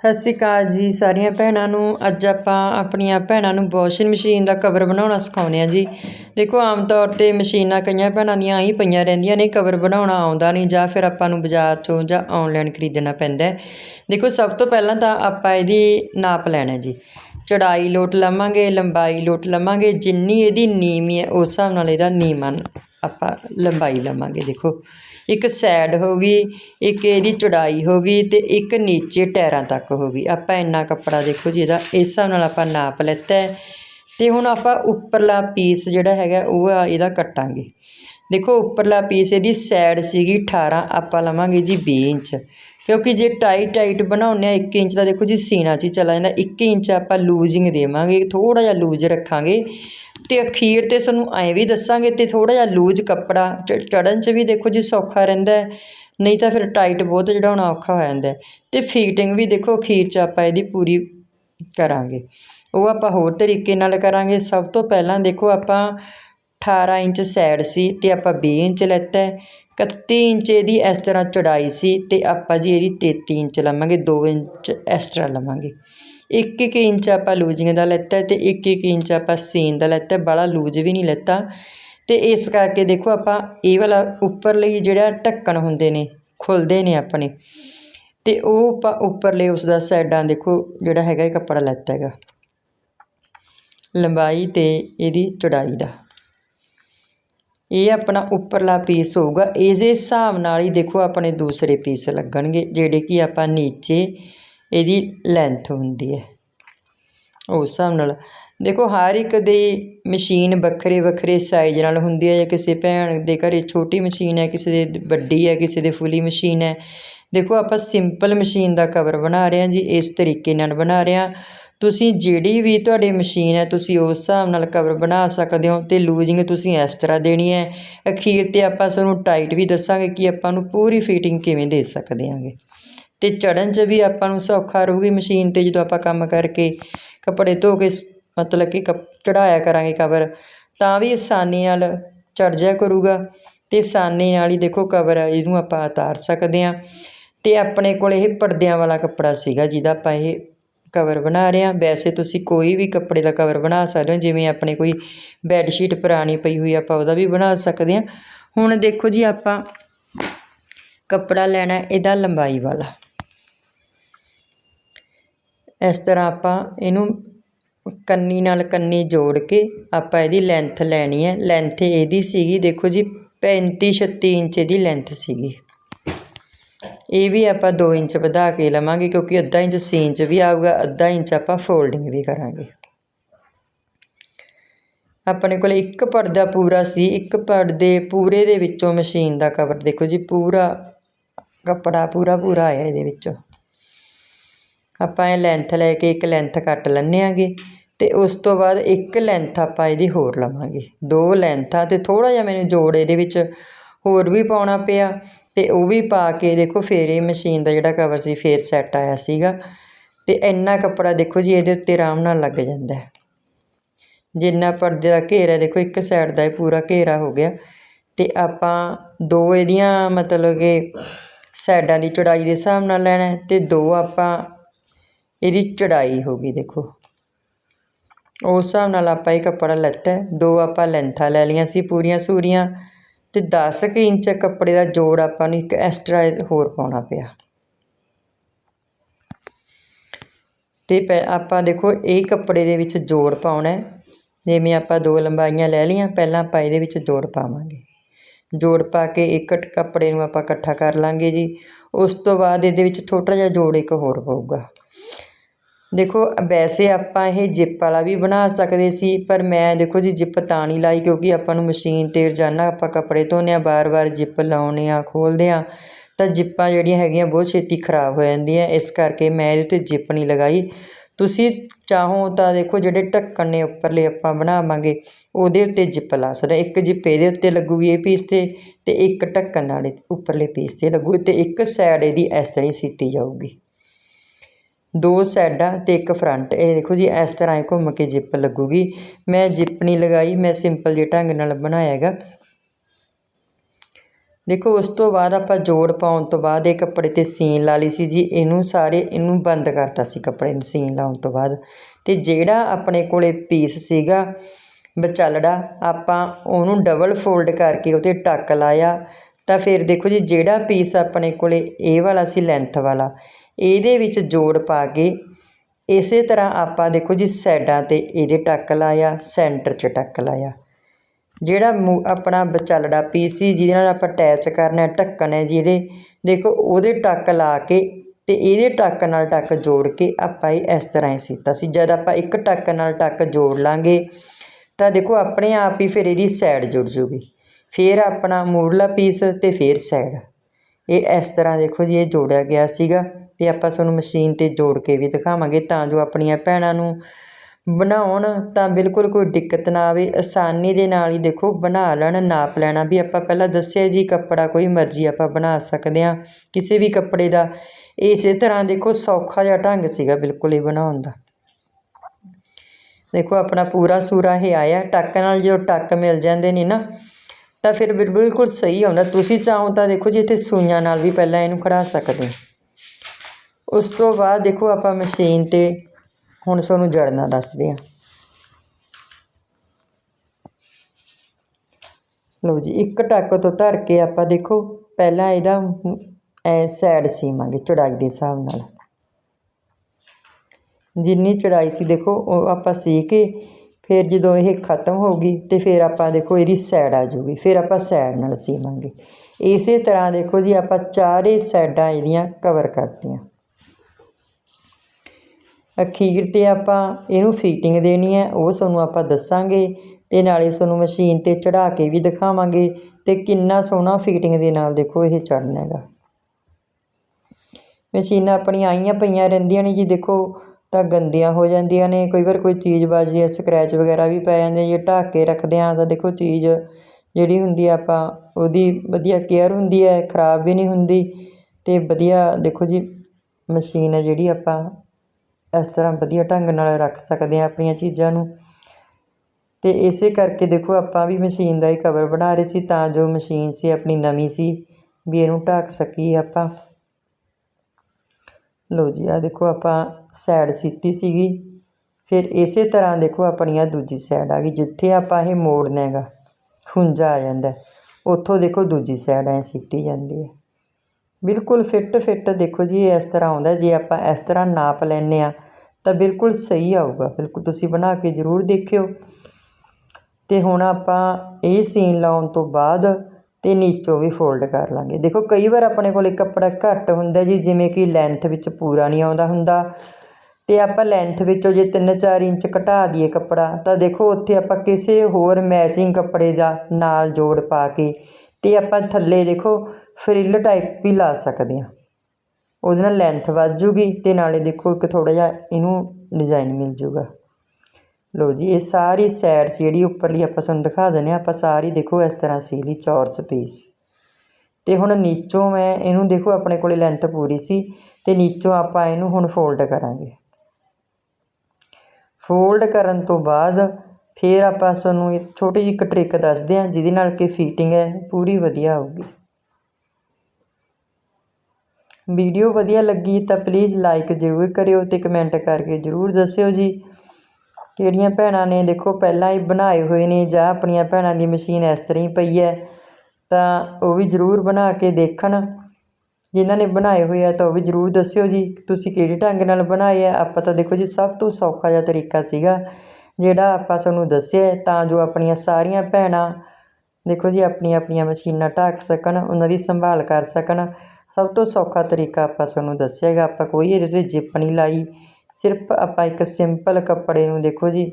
ਸਤਿ ਸ਼੍ਰੀ ਅਕਾਲ ਜੀ ਸਾਰੀਆਂ ਭੈਣਾਂ ਨੂੰ। ਅੱਜ ਆਪਾਂ ਆਪਣੀਆਂ ਭੈਣਾਂ ਨੂੰ ਵਾਸ਼ਿੰਗ ਮਸ਼ੀਨ ਦਾ ਕਵਰ ਬਣਾਉਣਾ ਸਿਖਾਉਂਦੇ ਹਾਂ ਜੀ। ਦੇਖੋ, ਆਮ ਤੌਰ 'ਤੇ ਮਸ਼ੀਨਾਂ ਕਈਆਂ ਭੈਣਾਂ ਦੀਆਂ ਹੀ ਪਈਆਂ ਰਹਿੰਦੀਆਂ ਨੇ, ਕਵਰ ਬਣਾਉਣਾ ਆਉਂਦਾ ਨਹੀਂ ਜਾਂ ਫਿਰ ਆਪਾਂ ਨੂੰ ਬਾਜ਼ਾਰ 'ਚੋਂ ਜਾਂ ਆਨਲਾਈਨ ਖਰੀਦਣਾ ਪੈਂਦਾ ਦੇਖੋ, ਸਭ ਤੋਂ ਪਹਿਲਾਂ ਤਾਂ ਆਪਾਂ ਇਹਦੀ ਨਾਪ ਲੈਣਾ ਜੀ। ਚੜਾਈ ਲੋਟ ਲਵਾਂਗੇ, ਲੰਬਾਈ ਲੋਟ ਲਵਾਂਗੇ, ਜਿੰਨੀ ਇਹਦੀ ਨੀਵੀਂ ਹੈ ਉਸ ਹਿਸਾਬ ਨਾਲ ਇਹਦਾ ਨੀਵਾਂ ਆਪਾਂ ਲੰਬਾਈ ਲਵਾਂਗੇ। ਦੇਖੋ, ਇੱਕ ਸਾਈਡ ਹੋ ਗਈ, ਇੱਕ ਇਹਦੀ ਚੌੜਾਈ ਹੋ ਗਈ ਤੇ ਇੱਕ ਨੀਚੇ ਟਾਇਰਾਂ ਤੱਕ ਹੋ ਗਈ। ਆਪਾਂ ਇੰਨਾ ਕੱਪੜਾ ਦੇਖੋ ਜੀ, ਇਹਦਾ ਇਸ ਹਿਸਾਬ ਨਾਲ ਆਪਾਂ ਨਾਪ ਲੈਤਾ ਹੈ ਤੇ ਹੁਣ ਆਪਾਂ ਉੱਪਰਲਾ ਪੀਸ ਜਿਹੜਾ ਹੈਗਾ, ਉਹ ਆ ਇਹਦਾ ਕੱਟਾਂਗੇ। ਦੇਖੋ, ਉੱਪਰਲਾ ਪੀਸ ਇਹਦੀ ਸਾਈਡ ਸੀਗੀ 18 ਆਪਾਂ ਲਵਾਂਗੇ ਜੀ 20 ਇੰਚ। ਕਿਉਂਕਿ ਜੇ ਟਾਈਟ ਟਾਈਟ ਬਣਾਉਂਦੇ ਆ 1 ਇੰਚ ਦਾ ਦੇਖੋ ਜੀ ਸੀਨਾ 'ਚ ਹੀ ਚਲਾ ਜਾਂਦਾ 1 ਇੰਚ ਆਪਾਂ ਲੂਜ਼ਿੰਗ ਦੇਵਾਂਗੇ ਥੋੜਾ ਜਿਹਾ ਲੂਜ਼ ਰੱਖਾਂਗੇ। ਤੇ ਅਖੀਰ ਤੇ ਸਾਨੂੰ ਐਂ ਵੀ ਦੱਸਾਂਗੇ ਤੇ ਥੋੜਾ ਜਿਹਾ ਲੂਜ਼ ਕੱਪੜਾ ਚੜਨ 'ਚ ਵੀ ਦੇਖੋ ਜੀ ਸੌਖਾ ਰਹਿੰਦਾ ਨਹੀਂ ਤਾਂ ਫਿਰ ਟਾਈਟ ਬਹੁਤ ਜਿਹੜਾ ਹੋਣਾ ਔਖਾ ਹੋ ਜਾਂਦਾ ਹੈ। ਤੇ ਫੀਟਿੰਗ ਵੀ ਦੇਖੋ ਅਖੀਰ 'ਚ ਆਪਾਂ ਇਹਦੀ ਪੂਰੀ ਕਰਾਂਗੇ। ਉਹ ਆਪਾਂ ਹੋਰ ਤਰੀਕੇ ਨਾਲ ਕਰਾਂਗੇ। ਸਭ ਤੋਂ ਪਹਿਲਾਂ ਦੇਖੋ ਆਪਾਂ 18 ਇੰਚ ਸਾਈਡ ਸੀ ਤੇ ਆਪਾਂ 20 ਇੰਚ ਲੈਤਾ ਇਕੱਤੀ ਇੰਚ ਇਹਦੀ ਇਸ ਤਰ੍ਹਾਂ ਚੌੜਾਈ ਸੀ ਅਤੇ ਆਪਾਂ ਜੀ ਇਹਦੀ 33 ਇੰਚ ਲਵਾਂਗੇ, ਦੋ ਇੰਚ ਐਕਸਟਰਾ ਲਵਾਂਗੇ। ਇੱਕ ਇੱਕ ਇੰਚ ਆਪਾਂ ਲੂਜ਼ੀਆਂ ਦਾ ਲੈਤਾ ਅਤੇ ਇੱਕ ਇੱਕ ਇੰਚ ਆਪਾਂ ਸੀਨ ਦਾ ਲੈਤਾ ਬੜਾ ਲੂਜ ਵੀ ਨਹੀਂ ਲੈਤਾ। ਅਤੇ ਇਸ ਕਰਕੇ ਦੇਖੋ ਆਪਾਂ ਇਹ ਵਾਲਾ ਉੱਪਰਲੀ ਜਿਹੜਾ ਢੱਕਣ ਹੁੰਦੇ ਨੇ, ਖੁੱਲਦੇ ਨੇ ਆਪਣੇ। ਅਤੇ ਉਹ ਆਪਾਂ ਉੱਪਰਲੇ ਉਸ ਦਾ ਸਾਈਡਾਂ ਦੇਖੋ ਜਿਹੜਾ ਹੈਗਾ ਇਹ ਕੱਪੜਾ ਲੈਤਾ ਹੈਗਾ। ਲੰਬਾਈ ਅਤੇ ਇਹਦੀ ਚੌੜਾਈ ਦਾ। ਇਹ ਆਪਣਾ ਉੱਪਰਲਾ ਪੀਸ ਹੋਊਗਾ। ਇਸੇ ਹਿਸਾਬ ਨਾਲ ਹੀ ਦੇਖੋ ਆਪਣੇ ਦੂਸਰੇ ਪੀਸ ਲੱਗਣਗੇ, ਜਿਹੜੇ ਕਿ ਆਪਾਂ ਨੀਚੇ ਇਹਦੀ ਲੈਂਥ ਹੁੰਦੀ ਹੈ। ਉਸ ਹਿਸਾਬ ਨਾਲ। ਦੇਖੋ ਹਰ ਇੱਕ ਦੇ ਮਸ਼ੀਨ ਵੱਖਰੇ ਵੱਖਰੇ ਸਾਈਜ਼ ਨਾਲ ਹੁੰਦੀ ਹੈ ਜਾਂ ਕਿਸੇ ਭੈਣ ਦੇ ਘਰੇ ਛੋਟੀ ਮਸ਼ੀਨ ਹੈ, ਕਿਸੇ ਦੇ ਵੱਡੀ ਹੈ, ਕਿਸੇ ਦੇ ਫੁੱਲੀ ਮਸ਼ੀਨ ਹੈ। ਦੇਖੋ ਆਪਾਂ ਸਿੰਪਲ ਮਸ਼ੀਨ ਦਾ ਕਵਰ ਬਣਾ ਰਹੇ ਹਾਂ ਜੀ, ਇਸ ਤਰੀਕੇ ਨਾਲ ਬਣਾ ਰਹੇ ਹਾਂ। ਤੁਸੀਂ ਜਿਹੜੀ ਵੀ ਤੁਹਾਡੀ ਮਸ਼ੀਨ ਹੈ, ਤੁਸੀਂ ਉਸ ਹਿਸਾਬ ਨਾਲ ਕਵਰ ਬਣਾ ਸਕਦੇ ਹੋ ਤੇ ਲੂਜ਼ਿੰਗ ਤੁਸੀਂ ਇਸ ਤਰ੍ਹਾਂ ਦੇਣੀ ਹੈ। ਅਖੀਰ ਤੇ ਆਪਾਂ ਤੁਹਾਨੂੰ ਟਾਈਟ ਵੀ ਦੱਸਾਂਗੇ ਕਿ ਆਪਾਂ ਨੂੰ ਪੂਰੀ ਫਿਟਿੰਗ ਕਿਵੇਂ ਦੇ ਸਕਦੇ ਆਂਗੇ ਤੇ ਚੜਨ 'ਚ ਵੀ ਆਪਾਂ ਨੂੰ ਸੌਖਾ ਰਹੂਗੀ ਮਸ਼ੀਨ ਤੇ ਜਦੋਂ ਆਪਾਂ ਕੰਮ ਕਰਕੇ ਕੱਪੜੇ ਧੋ ਕੇ ਮਤਲਬ ਕਿ ਚੜਾਇਆ ਕਰਾਂਗੇ ਕਵਰ ਤਾਂ ਵੀ ਆਸਾਨੀ ਨਾਲ ਚੜ ਜਾ ਕਰੂਗਾ। ਤੇ ਆਸਾਨੀ ਨਾਲ ਹੀ ਦੇਖੋ ਕਵਰ ਇਹਨੂੰ ਆਪਾਂ ਉਤਾਰ ਸਕਦੇ ਹਾਂ। ਤੇ ਆਪਣੇ ਕੋਲ ਇਹ ਪਰਦਿਆਂ ਵਾਲਾ ਕੱਪੜਾ ਸੀਗਾ ਜਿਹਦਾ ਆਪਾਂ ਇਹ ਕਵਰ ਬਣਾ ਰਹੇ ਹਾਂ। ਵੈਸੇ ਤੁਸੀਂ ਕੋਈ ਵੀ ਕੱਪੜੇ ਦਾ ਕਵਰ ਬਣਾ ਸਕਦੇ ਹੋ, ਜਿਵੇਂ ਆਪਣੇ ਕੋਈ ਬੈੱਡ ਸ਼ੀਟ ਪੁਰਾਣੀ ਪਈ ਹੋਈ ਆਪਾਂ ਉਹਦਾ ਵੀ ਬਣਾ ਸਕਦੇ ਹਾਂ। ਹੁਣ ਦੇਖੋ ਜੀ, ਆਪਾਂ ਕੱਪੜਾ ਲੈਣਾ ਇਹਦਾ ਲੰਬਾਈ ਵਾਲਾ। ਇਸ ਤਰ੍ਹਾਂ ਆਪਾਂ ਇਹਨੂੰ ਕੰਨੀ ਨਾਲ ਕੰਨੀ ਜੋੜ ਕੇ ਆਪਾਂ ਇਹਦੀ ਲੈਂਥ ਲੈਣੀ ਹੈ। ਲੈਂਥ ਇਹਦੀ ਸੀਗੀ, ਦੇਖੋ ਜੀ 35 36 ਇੰਚ ਦੀ ਲੈਂਥ ਸੀਗੀ। ਇਹ ਵੀ ਆਪਾਂ 2 ਇੰਚ ਵਧਾ ਕੇ ਲਵਾਂਗੇ ਕਿਉਂਕਿ ਅੱਧਾ ਇੰਚ ਸੀਨ 'ਚ ਵੀ ਆਊਗਾ, ਅੱਧਾ ਇੰਚ ਆਪਾਂ ਫੋਲਡਿੰਗ ਵੀ ਕਰਾਂਗੇ। ਆਪਣੇ ਕੋਲ ਇੱਕ ਪਰਦਾ ਪੂਰਾ ਸੀ, ਇੱਕ ਪਰਦੇ ਪੂਰੇ ਦੇ ਵਿੱਚੋਂ ਮਸ਼ੀਨ ਦਾ ਕਵਰ ਦੇਖੋ ਜੀ, ਪੂਰਾ ਕੱਪੜਾ ਪੂਰਾ ਪੂਰਾ ਆਇਆ ਇਹਦੇ ਵਿੱਚੋਂ। ਆਪਾਂ ਇਹ ਲੈਂਥ ਲੈ ਕੇ ਇੱਕ ਲੈਂਥ ਕੱਟ ਲੈਣੇ ਆਂਗੇ ਤੇ ਉਸ ਤੋਂ ਬਾਅਦ ਇੱਕ ਲੈਂਥ ਆਪਾਂ ਇਹਦੀ ਹੋਰ ਲਵਾਂਗੇ। ਦੋ ਲੈਂਥਾਂ ਤੇ ਥੋੜਾ ਜਿਹਾ ਮੈਨੂੰ ਜੋੜ ਇਹਦੇ ਵਿੱਚ ਹੋਰ ਵੀ ਪਾਉਣਾ ਪਿਆ। ਤੇ ਉਹ ਵੀ ਪਾ ਕੇ ਦੇਖੋ ਫੇਰ ਇਹ ਮਸ਼ੀਨ ਦਾ ਜਿਹੜਾ ਕਵਰ ਸੀ, ਫੇਰ ਸੈੱਟ ਆਇਆ ਸੀਗਾ। ਤੇ ਇੰਨਾ ਕੱਪੜਾ ਦੇਖੋ ਜੀ, ਇਹਦੇ ਉੱਤੇ ਆਰਾਮ ਨਾਲ ਲੱਗ ਜਾਂਦਾ ਹੈ। ਜਿੰਨਾ ਪਰਦੇ ਦਾ ਘੇਰਾ ਦੇਖੋ, ਇੱਕ ਸਾਈਡ ਦਾ ਇਹ ਪੂਰਾ ਘੇਰਾ ਹੋ ਗਿਆ। ਤੇ ਆਪਾਂ ਦੋ ਇਹਦੀਆਂ ਮਤਲਬ ਕਿ ਸਾਈਡਾਂ ਦੀ ਚੌੜਾਈ ਦੇ ਹਿਸਾਬ ਨਾਲ ਲੈਣਾ ਤੇ ਦੋ ਆਪਾਂ ਇਹਦੀ ਚੜਾਈ ਹੋ ਗਈ ਦੇਖੋ। ਉਸ ਹਿਸਾਬ ਨਾਲ ਆਪਾਂ ਇਹ ਕੱਪੜਾ ਲੈਤਾ ਦੋ ਆਪਾਂ ਲੈਂਥਾਂ ਲੈ ਲਈਆਂ ਸੀ ਪੂਰੀਆਂ ਸੂਰੀਆਂ। ਤੇ 10 ਕੁ ਇੰਚ ਕੱਪੜੇ ਦਾ ਜੋੜ ਆਪਾਂ ਨੂੰ ਇੱਕ ਐਕਸਟਰਾ ਹੋਰ ਪਾਉਣਾ ਪਿਆ। ਤੇ ਆਪਾਂ ਦੇਖੋ, ਇਹ ਕੱਪੜੇ ਦੇ ਵਿੱਚ ਜੋੜ ਪਾਉਣਾ ਜਿਵੇਂ ਆਪਾਂ ਦੋ ਲੰਬਾਈਆਂ ਲੈ ਲਈਆਂ, ਪਹਿਲਾਂ ਆਪਾਂ ਇਹਦੇ ਵਿੱਚ ਜੋੜ ਪਾਵਾਂਗੇ। ਜੋੜ ਪਾ ਕੇ ਇੱਕ ਕੱਪੜੇ ਨੂੰ ਆਪਾਂ ਇਕੱਠਾ ਕਰ ਲਾਂਗੇ ਜੀ। ਉਸ ਤੋਂ ਬਾਅਦ ਇਹਦੇ ਵਿੱਚ ਛੋਟਾ ਜਿਹਾ ਜੋੜ ਇੱਕ ਹੋਰ ਪਊਗਾ। ਦੇਖੋ, ਵੈਸੇ ਆਪਾਂ ਇਹ ਜਿੱਪ ਵਾਲਾ ਵੀ ਬਣਾ ਸਕਦੇ ਸੀ, ਪਰ ਮੈਂ ਦੇਖੋ ਜੀ ਜਿੱਪ ਤਾਂ ਨਹੀਂ ਲਾਈ ਕਿਉਂਕਿ ਆਪਾਂ ਨੂੰ ਮਸ਼ੀਨ 'ਤੇ ਰੋਜ਼ਾਨਾ ਆਪਾਂ ਕੱਪੜੇ ਧੋਨੇ ਆ ਬਾਰ-ਬਾਰ ਜਿੱਪ ਲਾਉਨੇ ਆ ਖੋਲਦੇ ਆ ਤਾਂ ਜਿੱਪਾਂ ਜਿਹੜੀਆਂ ਹੈਗੀਆਂ ਬਹੁਤ ਛੇਤੀ ਖਰਾਬ ਹੋ ਜਾਂਦੀਆਂ, ਇਸ ਕਰਕੇ ਮੈਂ ਇਹਦੇ ਉੱਤੇ ਜਿੱਪ ਨਹੀਂ ਲਗਾਈ। ਤੁਸੀਂ ਚਾਹੋ ਤਾਂ ਦੇਖੋ ਜਿਹੜੇ ਢੱਕਣ ਨੇ ਉੱਪਰਲੇ ਆਪਾਂ ਬਣਾਵਾਂਗੇ, ਉਹਦੇ ਉੱਤੇ ਜਿੱਪ ਲਾ ਸਕਦੇ, ਇੱਕ ਜਿੱਪ ਇਹਦੇ ਉੱਤੇ ਲੱਗੂਗੀ ਇਹ ਪੀਸ 'ਤੇ, ਤੇ ਇੱਕ ਢੱਕਣ ਨਾਲ ਉੱਪਰਲੇ ਪੀਸ 'ਤੇ ਲੱਗੂ, ਤੇ ਇੱਕ ਸਾਈਡ ਇਹਦੀ ਇਸ ਤਰ੍ਹਾਂ ਹੀ ਸੀਤੀ ਜਾਊਗੀ। ਦੋ ਸਾਈਡਾਂ ਅਤੇ ਇੱਕ ਫਰੰਟ। ਇਹ ਦੇਖੋ ਜੀ, ਇਸ ਤਰ੍ਹਾਂ ਇਹ ਘੁੰਮ ਕੇ ਜਿੱਪ ਲੱਗੂਗੀ। ਮੈਂ ਜਿੱਪ ਨਹੀਂ ਲਗਾਈ, ਮੈਂ ਸਿੰਪਲ ਜਿਹੇ ਢੰਗ ਨਾਲ ਬਣਾਇਆ ਹੈਗਾ। ਦੇਖੋ, ਉਸ ਤੋਂ ਬਾਅਦ ਆਪਾਂ ਜੋੜ ਪਾਉਣ ਤੋਂ ਬਾਅਦ ਇਹ ਕੱਪੜੇ ਤੇ ਸੀਨ ਲਾ ਲਈ ਸੀ ਜੀ। ਇਹਨੂੰ ਸਾਰੇ, ਇਹਨੂੰ ਬੰਦ ਕਰਤਾ ਸੀ ਕੱਪੜੇ ਨੂੰ ਸੀਨ ਲਾਉਣ ਤੋਂ ਬਾਅਦ। ਤੇ ਜਿਹੜਾ ਆਪਣੇ ਕੋਲੇ ਪੀਸ ਸੀਗਾ, ਵਿਚਾਲੜਾ, ਆਪਾਂ ਉਹਨੂੰ ਡਬਲ ਫੋਲਡ ਕਰਕੇ ਉਹਤੇ ਟੱਕ ਲਾਇਆ। ਤਾਂ ਫਿਰ ਦੇਖੋ ਜੀ, ਜਿਹੜਾ ਪੀਸ ਆਪਣੇ ਕੋਲੇ ਇਹ ਵਾਲਾ ਸੀ, ਲੈਂਥ ਵਾਲਾ ਇਹਦੇ ਵਿੱਚ ਜੋੜ ਪਾ ਕੇ ਇਸੇ ਤਰ੍ਹਾਂ ਆਪਾਂ ਦੇਖੋ ਜੀ ਸਾਈਡਾਂ ਤੇ ਇਹਦੇ ਟੱਕ ਲਾਇਆ, ਸੈਂਟਰ 'ਚ ਟੱਕ ਲਾਇਆ। ਜਿਹੜਾ ਮੂ- ਆਪਣਾ ਵਿਚਾਲੜਾ ਪੀਸ ਸੀ, ਜਿਹਦੇ ਨਾਲ ਆਪਾਂ ਅਟੈਚ ਕਰਨਾ, ਢੱਕਣ ਹੈ ਜਿਹਦੇ ਦੇਖੋ ਉਹਦੇ ਟੱਕ ਲਾ ਕੇ ਤੇ ਇਹਦੇ ਟੱਕ ਨਾਲ ਟੱਕ ਜੋੜ ਕੇ ਆਪਾਂ ਇਹ ਇਸ ਤਰ੍ਹਾਂ ਹੀ ਸੀਤਾ ਸੀ। ਜਦ ਆਪਾਂ ਇੱਕ ਟੱਕ ਨਾਲ ਟੱਕ ਜੋੜ ਲਾਂਗੇ, ਤਾਂ ਦੇਖੋ ਆਪਣੇ ਆਪ ਹੀ ਫਿਰ ਇਹਦੀ ਸਾਈਡ ਜੁੜ ਜੂਗੀ। ਫਿਰ ਆਪਣਾ ਮੂਰਲਾ ਪੀਸ ਤੇ ਫਿਰ ਸਾਈਡ ਇਹ ਇਸ ਤਰ੍ਹਾਂ ਦੇਖੋ ਜੀ ਇਹ ਜੋੜਿਆ ਗਿਆ ਸੀਗਾ। ਤੇ ਆਪਾਂ ਤੁਹਾਨੂੰ ਮਸ਼ੀਨ ਤੇ ਜੋੜ ਕੇ ਵੀ ਦਿਖਾਵਾਂਗੇ, ਤਾਂ ਜੋ ਆਪਣੀਆਂ ਭੈਣਾਂ ਨੂੰ ਬਣਾਉਣ, ਤਾਂ ਬਿਲਕੁਲ ਕੋਈ ਦਿੱਕਤ ਨਾ ਆਵੇ। ਆਸਾਨੀ ਦੇ ਨਾਲ ਹੀ ਦੇਖੋ, ਬਣਾ ਲੈਣ, ਨਾਪ ਲੈਣਾ। ਵੀ ਆਪਾਂ ਪਹਿਲਾਂ ਦੱਸਿਆ ਜੀ, ਕੱਪੜਾ ਕੋਈ ਮਰਜ਼ੀ ਆਪਾਂ ਬਣਾ ਸਕਦੇ ਹਾਂ। ਕਿਸੇ ਵੀ ਕੱਪੜੇ ਦਾ ਇਸੇ ਤਰ੍ਹਾਂ ਦੇਖੋ, ਸੌਖਾ ਜਿਹਾ ਢੰਗ ਸੀਗਾ ਬਿਲਕੁਲ ਇਹ ਬਣਾਉਣ ਦਾ। ਦੇਖੋ, ਆਪਣਾ ਪੂਰਾ ਸੂਰਾ ਇਹ ਆਇਆ। ਟੱਕ ਨਾਲ ਜਦੋਂ ਟੱਕ ਮਿਲ ਜਾਂਦੇ ਨੇ ਨਾ, ਤਾਂ ਫਿਰ ਬਿਲ- ਬਿਲਕੁਲ ਸਹੀ ਆਉਂਦਾ। ਤੁਸੀਂ ਚਾਹੋ ਤਾਂ ਦੇਖੋ ਜੀ, ਇੱਥੇ ਸੂਈਆਂ ਨਾਲ ਵੀ ਪਹਿਲਾਂ ਇਹਨੂੰ ਖੜਾ ਸਕਦੇ ਹੋ। ਉਸ ਤੋਂ ਬਾਅਦ ਦੇਖੋ ਆਪਾਂ ਮਸ਼ੀਨ ਤੇ ਹੁਣ ਤੁਹਾਨੂੰ ਜੜਨਾ ਦੱਸਦੇ ਹਾਂ। ਲਓ ਜੀ, ਇੱਕ ਟੱਕ ਤੋਂ ਧਰ ਕੇ ਆਪਾਂ ਦੇਖੋ, ਪਹਿਲਾਂ ਇਹਦਾ ਐ ਸਾਈਡ ਸੀਵਾਂਗੇ ਚੜਾਈ ਦੇ ਹਿਸਾਬ ਨਾਲ। ਜਿੰਨੀ ਚੜਾਈ ਸੀ ਦੇਖੋ, ਉਹ ਆਪਾਂ ਸੀ ਕੇ ਫਿਰ ਜਦੋਂ ਇਹ ਖਤਮ ਹੋ ਗਈ ਤੇ ਫਿਰ ਆਪਾਂ ਦੇਖੋ ਇਹਦੀ ਸਾਈਡ ਆ ਜੂਗੀ, ਫਿਰ ਆਪਾਂ ਸਾਈਡ ਨਾਲ ਸੀਵਾਂਗੇ। ਇਸੇ ਤਰ੍ਹਾਂ ਦੇਖੋ ਜੀ, ਆਪਾਂ ਚਾਰੇ ਸਾਈਡਾਂ ਇਹਦੀਆਂ ਕਵਰ ਕਰਤੀਆਂ। ਅਖੀਰ ਤੇ ਆਪਾਂ ਇਹਨੂੰ ਫੀਟਿੰਗ ਦੇਣੀ ਹੈ, ਉਹ ਤੁਹਾਨੂੰ ਆਪਾਂ ਦੱਸਾਂਗੇ ਤੇ ਨਾਲੇ ਤੁਹਾਨੂੰ ਮਸ਼ੀਨ ਤੇ ਚੜਾ ਕੇ ਵੀ ਦਿਖਾਵਾਂਗੇ ਤੇ ਕਿੰਨਾ ਸੋਹਣਾ ਫੀਟਿੰਗ ਦੇ ਨਾਲ ਦੇਖੋ ਇਹ ਚੜਨਾ ਹੈਗਾ। ਮਸ਼ੀਨਾਂ ਆਪਣੀਆਂ ਆਈਆਂ ਪਈਆਂ ਰਹਿੰਦੀਆਂ ਨੇ ਜੀ, ਦੇਖੋ ਤਾਂ ਗੰਦੀਆਂ ਹੋ ਜਾਂਦੀਆਂ ਨੇ, ਕਈ ਵਾਰ ਕੋਈ ਚੀਜ਼ ਵੱਜਦੀ ਹੈ ਸਕ੍ਰੈਚ ਵਗੈਰਾ ਵੀ ਪੈ ਜਾਂਦੇ ਜੇ ਢੱਕ ਕੇ ਰੱਖਦੇ ਹਾਂ ਤਾਂ ਦੇਖੋ ਚੀਜ਼ ਜਿਹੜੀ ਹੁੰਦੀ ਆ ਆਪਾਂ, ਉਹਦੀ ਵਧੀਆ ਕੇਅਰ ਹੁੰਦੀ ਹੈ, ਖਰਾਬ ਵੀ ਨਹੀਂ ਹੁੰਦੀ ਤੇ ਵਧੀਆ ਦੇਖੋ ਜੀ ਮਸ਼ੀਨ ਹੈ ਜਿਹੜੀ ਆਪਾਂ ਇਸ ਤਰ੍ਹਾਂ ਵਧੀਆ ਢੰਗ ਨਾਲ ਰੱਖ ਸਕਦੇ ਹਾਂ ਆਪਣੀਆਂ ਚੀਜ਼ਾਂ ਨੂੰ। ਅਤੇ ਇਸੇ ਕਰਕੇ ਦੇਖੋ ਆਪਾਂ ਵੀ ਮਸ਼ੀਨ ਦਾ ਹੀ ਕਵਰ ਬਣਾ ਰਹੇ ਸੀ, ਤਾਂ ਜੋ ਮਸ਼ੀਨ ਸੀ, ਆਪਣੀ ਨਵੀਂ ਸੀ, ਵੀ ਇਹਨੂੰ ਢੱਕ ਸਕੀਏ ਆਪਾਂ। ਲਓ ਜੀ ਆ ਦੇਖੋ ਆਪਾਂ ਸਾਈਡ ਸੀਤੀ ਸੀਗੀ। ਫਿਰ ਇਸੇ ਤਰ੍ਹਾਂ ਦੇਖੋ ਆਪਣੀਆਂ ਦੂਜੀ ਸਾਈਡ ਆ ਗਈ, ਜਿੱਥੇ ਆਪਾਂ ਇਹ ਮੋੜਨਾ ਹੈਗਾ, ਖੁੰਝਾ ਆ ਜਾਂਦਾ। ਉੱਥੋਂ ਦੇਖੋ ਦੂਜੀ ਸਾਈਡ ਐ ਸੀਤੀ ਜਾਂਦੀ ਹੈ। ਬਿਲਕੁਲ ਫਿੱਟ ਫਿੱਟ ਦੇਖੋ ਜੀ ਇਸ ਤਰ੍ਹਾਂ ਆਉਂਦਾ, ਜੇ ਆਪਾਂ ਇਸ ਤਰ੍ਹਾਂ ਨਾਪ ਲੈਨੇ ਆ ਤਾਂ ਬਿਲਕੁਲ ਸਹੀ ਆਊਗਾ। ਬਿਲਕੁਲ ਤੁਸੀਂ ਬਣਾ ਕੇ ਜ਼ਰੂਰ ਦੇਖਿਓ। ਤੇ ਹੁਣ ਆਪਾਂ ਇਹ ਸੀਨ ਲਾਉਣ ਤੋਂ ਬਾਅਦ ਤੇ ਨੀਚੋਂ ਵੀ ਫੋਲਡ ਕਰ ਲਾਂਗੇ। ਦੇਖੋ, ਕਈ ਵਾਰ ਆਪਣੇ ਕੋਲ ਕੱਪੜਾ ਘੱਟ ਹੁੰਦਾ ਜੀ, ਜਿਵੇਂ ਕਿ ਲੈਂਥ ਵਿੱਚ ਪੂਰਾ ਨਹੀਂ ਆਉਂਦਾ ਹੁੰਦਾ। ਤੇ ਆਪਾਂ ਲੈਂਥ ਵਿੱਚੋਂ ਜੇ 3-4 ਇੰਚ ਘਟਾ ਦਈਏ ਕੱਪੜਾ, ਤਾਂ ਦੇਖੋ ਉੱਥੇ ਆਪਾਂ ਕਿਸੇ ਹੋਰ ਮੈਚਿੰਗ ਕੱਪੜੇ ਦਾ ਨਾਲ ਜੋੜ ਪਾ ਕੇ ਤੇ ਆਪਾਂ ਥੱਲੇ ਦੇਖੋ ਫਰਿੱਲ ਟਾਈਪ ਵੀ ਲਾ ਸਕਦੇ ਹਾਂ। ਉਹਦੇ ਨਾਲ ਲੈਂਥ ਵੱਧ ਜੂਗੀ ਤੇ ਨਾਲੇ ਦੇਖੋ ਇੱਕ ਥੋੜਾ ਜਿਹਾ ਇਹਨੂੰ ਡਿਜ਼ਾਈਨ ਮਿਲ ਜੂਗਾ। ਲੋ ਜੀ, ਇਹ ਸਾਰੀ ਸਾਈਡ ਜਿਹੜੀ ਉੱਪਰਲੀ ਆਪਾਂ ਤੁਹਾਨੂੰ ਦਿਖਾ ਦਿੰਦੇ ਹਾਂ, ਆਪਾਂ ਸਾਰੀ ਦੇਖੋ ਇਸ ਤਰ੍ਹਾਂ ਸੀ ਲਈ ਚੌਰਸ ਪੀਸ ਤੇ ਹੁਣ ਨੀਚੋਂ ਮੈਂ ਇਹਨੂੰ ਦੇਖੋ ਆਪਣੇ ਕੋਲੇ ਲੈਂਥ ਪੂਰੀ ਸੀ ਤੇ ਨੀਚੋਂ ਆਪਾਂ ਇਹਨੂੰ ਹੁਣ ਫੋਲਡ ਕਰਾਂਗੇ। ਫੋਲਡ ਕਰਨ ਤੋਂ ਬਾਅਦ ਫਿਰ ਆਪਾਂ ਤੁਹਾਨੂੰ ਇੱਕ ਛੋਟੀ ਜਿਹੀ ਇੱਕ ਟ੍ਰਿਕ ਦੱਸਦੇ ਹਾਂ, ਜਿਹਦੇ ਨਾਲ ਕਿ ਫੀਟਿੰਗ ਹੈ, ਪੂਰੀ ਵਧੀਆ ਆਊਗੀ ਵੀਡੀਓ ਵਧੀਆ ਲੱਗੀ ਤਾਂ ਪਲੀਜ਼ ਲਾਈਕ ਜ਼ਰੂਰ ਕਰਿਓ ਤੇ ਕਮੈਂਟ ਕਰਕੇ ਜ਼ਰੂਰ ਦੱਸਿਓ ਜੀ। ਕਿਹੜੀਆਂ ਭੈਣਾਂ ਨੇ ਦੇਖੋ, ਪਹਿਲਾਂ ਹੀ ਬਣਾਏ ਹੋਏ ਨੇ ਜਾਂ ਆਪਣੀਆਂ ਭੈਣਾਂ ਦੀ ਮਸ਼ੀਨ ਇਸ ਤਰ੍ਹਾਂ ਹੀ ਪਈ ਹੈ, ਤਾਂ ਉਹ ਵੀ ਜ਼ਰੂਰ ਬਣਾ ਕੇ ਦੇਖਣ। ਜਿਨ੍ਹਾਂ ਨੇ ਬਣਾਏ ਹੋਏ ਆ ਤਾਂ ਉਹ ਵੀ ਜ਼ਰੂਰ ਦੱਸਿਓ ਜੀ, ਤੁਸੀਂ ਕਿਹੜੇ ਢੰਗ ਨਾਲ ਬਣਾਏ ਆ? ਆਪਾਂ ਤਾਂ ਦੇਖੋ ਜੀ, ਸਭ ਤੋਂ ਸੌਖਾ ਜਿਹਾ ਤਰੀਕਾ ਸੀਗਾ, ਜਿਹੜਾ ਆਪਾਂ ਤੁਹਾਨੂੰ ਦੱਸਿਆ ਤਾਂ ਜੋ ਆਪਣੀਆਂ ਸਾਰੀਆਂ ਭੈਣਾਂ ਦੇਖੋ ਜੀ ਆਪਣੀਆਂ ਆਪਣੀਆਂ ਮਸ਼ੀਨਾਂ ਢੱਕ ਸਕਣ, ਉਹਨਾਂ ਦੀ ਸੰਭਾਲ ਕਰ ਸਕਣ। ਸਭ ਤੋਂ ਸੌਖਾ ਤਰੀਕਾ ਆਪਾਂ ਤੁਹਾਨੂੰ ਦੱਸਿਆ ਹੈਗਾ, ਆਪਾਂ ਕੋਈ ਇਹਦੇ 'ਤੇ ਜਿੱਪ ਨਹੀਂ ਲਾਈ, ਸਿਰਫ ਆਪਾਂ ਇੱਕ ਸਿੰਪਲ ਕੱਪੜੇ ਨੂੰ ਦੇਖੋ ਜੀ,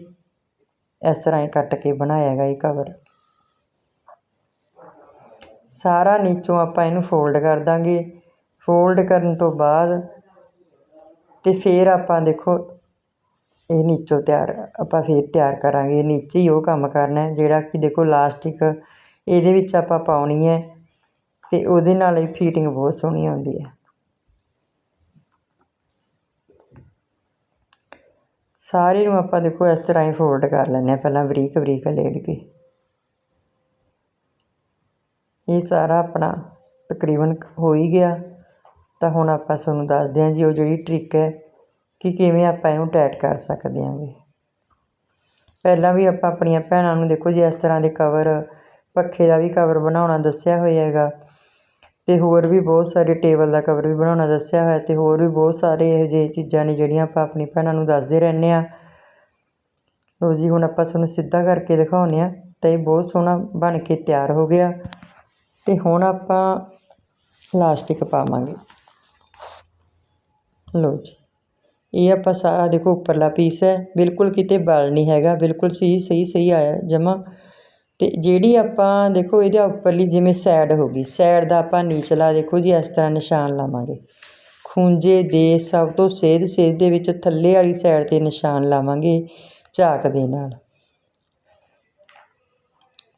ਇਸ ਤਰ੍ਹਾਂ ਹੀ ਕੱਟ ਕੇ ਬਣਾਇਆ ਹੈਗਾ ਇਹ ਕਵਰ ਸਾਰਾ ਨੀਚੋਂ ਆਪਾਂ ਇਹਨੂੰ ਫੋਲਡ ਕਰ ਦਾਂਗੇ। ਫੋਲਡ ਕਰਨ ਤੋਂ ਬਾਅਦ ਅਤੇ ਫਿਰ ਆਪਾਂ ਦੇਖੋ ਇਹ ਨੀਚੋਂ ਤਿਆਰ, ਆਪਾਂ ਫਿਰ ਤਿਆਰ ਕਰਾਂਗੇ। ਨੀਚੇ ਹੀ ਉਹ ਕੰਮ ਕਰਨਾ ਜਿਹੜਾ ਕਿ ਦੇਖੋ ਲਾਸਟਿਕ ਇਹਦੇ ਵਿੱਚ ਆਪਾਂ ਪਾਉਣੀ ਹੈ ਅਤੇ ਉਹਦੇ ਨਾਲ ਹੀ ਫੀਟਿੰਗ ਬਹੁਤ ਸੋਹਣੀ ਆਉਂਦੀ ਹੈ ਸਾਰੇ ਨੂੰ ਆਪਾਂ ਦੇਖੋ ਇਸ ਤਰ੍ਹਾਂ ਹੀ ਫੋਲਡ ਕਰ ਲੈਂਦੇ ਹਾਂ, ਪਹਿਲਾਂ ਬਰੀਕ ਬਰੀਕ ਲੇਡ ਕੇ। ਇਹ ਸਾਰਾ ਆਪਣਾ ਤਕਰੀਬਨ ਹੋ ਹੀ ਗਿਆ। ਤਾਂ ਹੁਣ ਆਪਾਂ ਤੁਹਾਨੂੰ ਦੱਸਦੇ ਹਾਂ ਜੀ ਉਹ ਜਿਹੜੀ ਟ੍ਰਿਕ ਹੈ ਕਿ ਕਿਵੇਂ ਆਪਾਂ ਇਹਨੂੰ ਟਾਈਟ ਕਰ ਸਕਦੇ ਹਾਂਗੇ ਪਹਿਲਾਂ ਵੀ ਆਪਾਂ ਆਪਣੀਆਂ ਭੈਣਾਂ ਨੂੰ ਦੇਖੋ ਜੀ, ਇਸ ਤਰ੍ਹਾਂ ਦੇ ਕਵਰ ਪੱਖੇ ਦਾ ਵੀ ਕਵਰ ਬਣਾਉਣਾ ਦੱਸਿਆ ਹੋਇਆ ਹੈਗਾ। ਤੇ ਹੋਰ ਵੀ ਬਹੁਤ ਸਾਰੇ ਟੇਬਲ ਦਾ ਕਵਰ ਵੀ ਬਣਾਉਣਾ ਦੱਸਿਆ ਹੋਇਆ ਤੇ ਹੋਰ ਵੀ ਬਹੁਤ ਸਾਰੇ ਇਹੋ ਜਿਹੇ ਚੀਜ਼ਾਂ ਨੇ ਜਿਹੜੀਆਂ ਆਪਾਂ ਆਪਣੀ ਭੈਣਾਂ ਨੂੰ ਦੱਸਦੇ ਰਹਿੰਦੇ ਆ ਲਓ ਜੀ, ਹੁਣ ਆਪਾਂ ਤੁਹਾਨੂੰ ਸਿੱਧਾ ਕਰਕੇ ਦਿਖਾਉਂਦੇ ਆ ਤਾਂ ਇਹ ਬਹੁਤ ਸੋਹਣਾ ਬਣ ਕੇ ਤਿਆਰ ਹੋ ਗਿਆ। ਤੇ ਹੁਣ ਆਪਾਂ ਲਾਸਟਿਕ ਪਾਵਾਂਗੇ। ਲਓ ਜੀ। ਇਹ ਆਪਾਂ ਸਾਰਾ ਦੇਖੋ ਉੱਪਰਲਾ ਪੀਸ ਹੈ, ਬਿਲਕੁਲ ਕਿਤੇ ਬਲ ਨਹੀਂ ਹੈਗਾ, ਬਿਲਕੁਲ ਸਹੀ ਸਹੀ ਸਹੀ ਆਇਆ ਜਮਾ। ਤੇ ਜਿਹੜੀ ਆਪਾਂ ਦੇਖੋ ਇਹਦੇ ਉੱਪਰਲੀ ਜਿਵੇਂ ਸਾਈਡ ਹੋ ਗਈ ਸਾਈਡ ਦਾ ਆਪਾਂ ਨੀਚਲਾ ਦੇਖੋ ਜੀ ਇਸ ਤਰ੍ਹਾਂ ਨਿਸ਼ਾਨ ਲਾਵਾਂਗੇ। ਖੂੰਜੇ ਦੇ ਸਭ ਤੋਂ ਸੇਧ ਸੇਧ ਦੇ ਵਿੱਚ ਥੱਲੇ ਵਾਲੀ ਸਾਈਡ ਤੇ ਨਿਸ਼ਾਨ ਲਾਵਾਂਗੇ ਝਾਕ ਦੇ ਨਾਲ।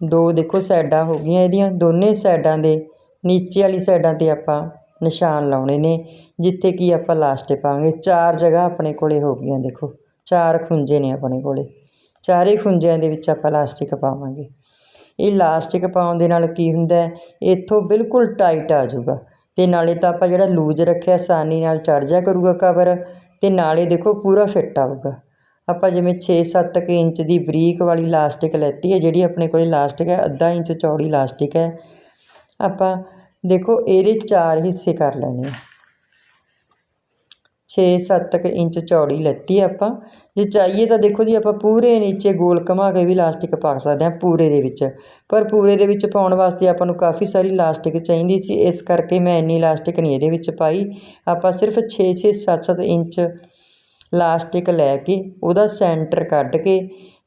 ਦੋ ਦੇਖੋ ਸਾਈਡਾਂ ਹੋ ਗਈਆਂ ਇਹਦੀਆਂ, ਦੋਨੇ ਸਾਈਡਾਂ ਦੇ, ਨੀਚੇ ਵਾਲੀ ਸਾਈਡਾਂ ਤੇ ਆਪਾਂ ਨਿਸ਼ਾਨ ਲਾਉਣੇ ਨੇ, ਜਿੱਥੇ ਕਿ ਆਪਾਂ ਲਾਸਟਿਕ ਪਾਵਾਂਗੇ। ਚਾਰ ਜਗ੍ਹਾ ਆਪਣੇ ਕੋਲੇ ਹੋ ਗਈਆਂ, ਦੇਖੋ। ਚਾਰ ਖੁੰਝੇ ਨੇ ਆਪਣੇ ਕੋਲੇ। ਚਾਰੇ ਖੁੰਝਿਆਂ ਦੇ ਵਿੱਚ ਆਪਾਂ ਲਾਸਟਿਕ ਪਾਵਾਂਗੇ। ਇਹ ਲਾਸਟਿਕ ਪਾਉਣ ਦੇ ਨਾਲ ਕੀ ਹੁੰਦਾ ਇੱਥੋਂ ਬਿਲਕੁਲ ਟਾਈਟ ਆ ਜਾਊਗਾ। ਤੇ ਨਾਲੇ ਤਾਂ ਆਪਾਂ ਜਿਹੜਾ ਲੂਜ਼ ਰੱਖਿਆ, ਆਸਾਨੀ ਨਾਲ ਚੜ ਜਾ ਕਰੂਗਾ ਕਵਰ ਤੇ ਨਾਲੇ ਦੇਖੋ, ਪੂਰਾ ਫਿੱਟ ਆਊਗਾ। ਆਪਾਂ ਜਿਵੇਂ 6-7 ਇੰਚ ਦੀ ਬਰੀਕ ਵਾਲੀ ਲਾਸਟਿਕ ਲੈਤੀ ਹੈ, ਜਿਹੜੀ ਆਪਣੇ ਕੋਲੇ ਲਾਸਟਿਕ ਹੈ, ਅੱਧਾ ਇੰਚ ਚੌੜੀ ਲਾਸਟਿਕ ਹੈ। ਆਪਾਂ ਦੇਖੋ, ਇਹਦੇ ਚਾਰ ਹਿੱਸੇ ਕਰ ਲੈਣੇ ਆ। 6-7 ਇੰਚ ਚੌੜੀ ਲੈਤੀ ਆਪਾਂ। ਜੇ ਚਾਹੀਏ ਤਾਂ ਦੇਖੋ ਜੀ, ਆਪਾਂ ਪੂਰੇ ਨੀਚੇ ਗੋਲ ਘੁਮਾ ਕੇ ਵੀ ਲਾਸਟਿਕ ਪਾ ਸਕਦੇ ਹਾਂ ਪੂਰੇ ਦੇ ਵਿੱਚ। ਪਰ ਪੂਰੇ ਦੇ ਵਿੱਚ ਪਾਉਣ ਵਾਸਤੇ ਆਪਾਂ ਨੂੰ ਕਾਫੀ ਸਾਰੀ ਲਾਸਟਿਕ ਚਾਹੀਦੀ ਸੀ। ਇਸ ਕਰਕੇ ਮੈਂ ਇੰਨੀ ਲਾਸਟਿਕ ਨਹੀਂ ਇਹਦੇ ਵਿੱਚ ਪਾਈ। ਆਪਾਂ ਸਿਰਫ 6-6 7-7 ਇੰਚ ਲਾਸਟਿਕ ਲੈ ਕੇ ਉਹਦਾ ਸੈਂਟਰ ਕੱਢ ਕੇ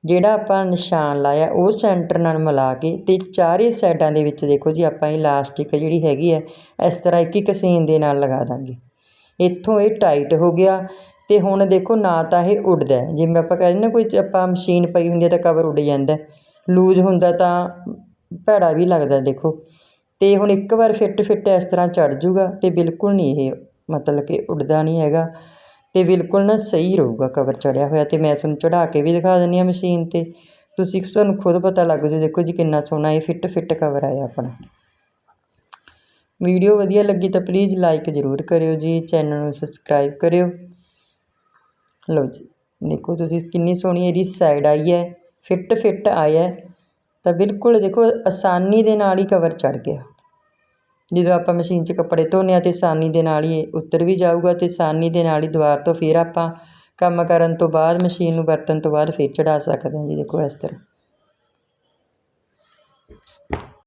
ਜਿਹੜਾ ਆਪਾਂ ਨਿਸ਼ਾਨ ਲਾਇਆ, ਉਹ ਸੈਂਟਰ ਨਾਲ ਮਿਲਾ ਕੇ ਅਤੇ ਚਾਰੇ ਸਾਈਡਾਂ ਦੇ ਵਿੱਚ ਦੇਖੋ ਜੀ, ਆਪਾਂ ਇਹ ਲਾਸਟਿਕ ਜਿਹੜੀ ਹੈਗੀ ਹੈ, ਇਸ ਤਰ੍ਹਾਂ ਇੱਕ ਇੱਕ ਸੀਨ ਦੇ ਨਾਲ ਲਗਾ ਦਾਂਗੇ। ਇੱਥੋਂ ਇਹ ਟਾਈਟ ਹੋ ਗਿਆ ਅਤੇ ਹੁਣ ਦੇਖੋ ਨਾ ਤਾਂ ਇਹ ਉੱਡਦਾ ਜਿਵੇਂ ਆਪਾਂ ਕਹਿੰਦੇ ਨਾ ਕੋਈ ਆਪਾਂ ਮਸ਼ੀਨ ਪਈ ਹੁੰਦੀ ਹੈ ਤਾਂ ਕਵਰ ਉੱਡ ਜਾਂਦਾ ਲੂਜ਼ ਹੁੰਦਾ ਤਾਂ ਭੈੜਾ ਵੀ ਲੱਗਦਾ ਦੇਖੋ। ਅਤੇ ਹੁਣ ਇੱਕ ਵਾਰ ਫਿੱਟ ਫਿੱਟ ਇਸ ਤਰ੍ਹਾਂ ਚੜ ਜੂਗਾ ਅਤੇ ਬਿਲਕੁਲ ਨਹੀਂ ਇਹ ਮਤਲਬ ਕਿ ਉੱਡਦਾ ਨਹੀਂ ਹੈਗਾ। ਅਤੇ ਬਿਲਕੁਲ ਨਾ ਸਹੀ ਰਹੂਗਾ ਕਵਰ ਚੜ੍ਹਿਆ ਹੋਇਆ ਅਤੇ ਮੈਂ ਤੁਹਾਨੂੰ ਚੜ੍ਹਾ ਕੇ ਵੀ ਦਿਖਾ ਦਿੰਦੀ ਹਾਂ ਮਸ਼ੀਨ ਤੇ। ਤੁਸੀਂ ਤੁਹਾਨੂੰ ਖੁਦ ਪਤਾ ਲੱਗ ਜੂ ਦੇਖੋ ਜੀ ਕਿੰਨਾ ਸੋਹਣਾ ਇਹ ਫਿੱਟ ਫਿੱਟ ਕਵਰ ਆਇਆ ਆਪਣਾ। ਵੀਡੀਓ ਵਧੀਆ ਲੱਗੀ ਤਾਂ ਪਲੀਜ਼ ਲਾਈਕ ਜ਼ਰੂਰ ਕਰਿਓ ਜੀ ਚੈਨਲ ਨੂੰ ਸਬਸਕ੍ਰਾਈਬ ਕਰਿਓ। ਲਓ ਜੀ, ਦੇਖੋ ਤੁਸੀਂ ਕਿੰਨੀ ਸੋਹਣੀ ਇਹਦੀ ਸਾਈਡ ਆਈ ਹੈ ਫਿੱਟ ਫਿੱਟ ਆਇਆ ਤਾਂ ਬਿਲਕੁਲ ਦੇਖੋ ਆਸਾਨੀ ਦੇ ਨਾਲ ਹੀ ਕਵਰ ਚੜ ਗਿਆ। ਜਦੋਂ ਆਪਾਂ ਮਸ਼ੀਨ 'ਚ ਕੱਪੜੇ ਧੋਨੇ ਹਾਂ ਤੇ ਆਸਾਨੀ ਦੇ ਨਾਲ ਹੀ ਇਹ ਉੱਤਰ ਵੀ ਜਾਊਗਾ ਅਤੇ ਆਸਾਨੀ ਦੇ ਨਾਲ ਹੀ ਦੁਬਾਰ ਤੋਂ ਫਿਰ ਆਪਾਂ ਕੰਮ ਕਰਨ ਤੋਂ ਬਾਅਦ, ਮਸ਼ੀਨ ਨੂੰ ਵਰਤਣ ਤੋਂ ਬਾਅਦ ਫਿਰ ਚੜ੍ਹਾ ਸਕਦੇ ਹਾਂ ਜੀ। ਦੇਖੋ ਇਸ ਤਰ੍ਹਾਂ।